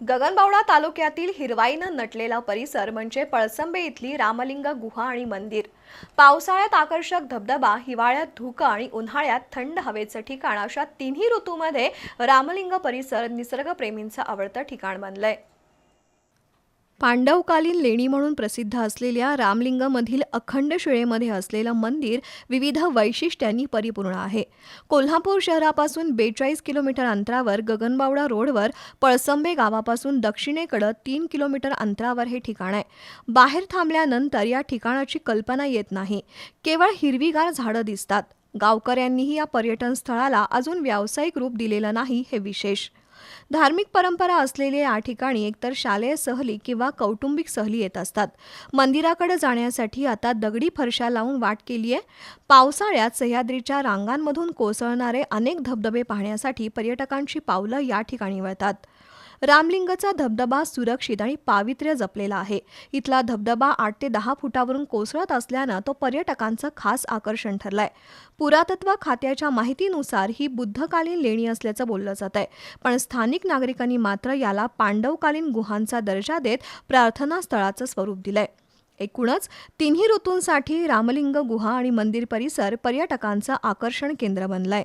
गगनबावडा तालुक्यातील हिरवाईनं नटलेला परिसर म्हणजे पळसंबे इथली रामलिंग गुहा आणि मंदिर. पावसाळ्यात आकर्षक धबधबा हिवाळ्यात धुकं आणि उन्हाळ्यात थंड हवेचं ठिकाण अशा तिन्ही ऋतूमध्ये रामलिंग परिसर निसर्गप्रेमींचं आवडतं ठिकाण बनलंय. पांडवकालीन लेणी म्हणून प्रसिद्ध असलेल्या रामलिंगमधील अखंड शिळेमध्ये असलेलं मंदिर विविध वैशिष्ट्यांनी परिपूर्ण आहे. कोल्हापूर शहरापासून बेचाळीस किलोमीटर अंतरावर गगनबावडा रोडवर पळसंबे गावापासून दक्षिणेकडं तीन किलोमीटर अंतरावर हे ठिकाण आहे. बाहेर थांबल्यानंतर या ठिकाणाची कल्पना येत नाही. केवळ हिरवीगार झाडं दिसतात. गावकऱ्यांनीही या पर्यटन स्थळाला अजून व्यावसायिक रूप दिलेलं नाही हे विशेष. धार्मिक परंपरा असलेल्या या ठिकाणी एकतर शालेय सहली किंवा कौटुंबिक सहली येत असतात. मंदिराकडे जाण्यासाठी आता दगडी फरशा लावून वाट केली आहे. पावसाळ्यात सह्याद्रीच्या रांगांमधून कोसळणारे अनेक धबधबे पाहण्यासाठी पर्यटकांची पावलं या ठिकाणी वळतात. रामलिंगचा धबधबा सुरक्षित आणि पावित्र्य जपलेला आहे. इथला धबधबा आठ ते दहा फुटावरून कोसळत असल्यानं तो पर्यटकांचं खास आकर्षण ठरलाय. पुरातत्व खात्याच्या माहितीनुसार ही बुद्धकालीन लेणी असल्याचं बोललं जात आहे. पण स्थानिक नागरिकांनी मात्र याला पांडवकालीन गुहांचा दर्जा देत प्रार्थना स्थळाचं स्वरूप दिलंय. एकूणच तिन्ही ऋतूंसाठी रामलिंग गुहा आणि मंदिर परिसर पर्यटकांचं आकर्षण केंद्र बनलंय.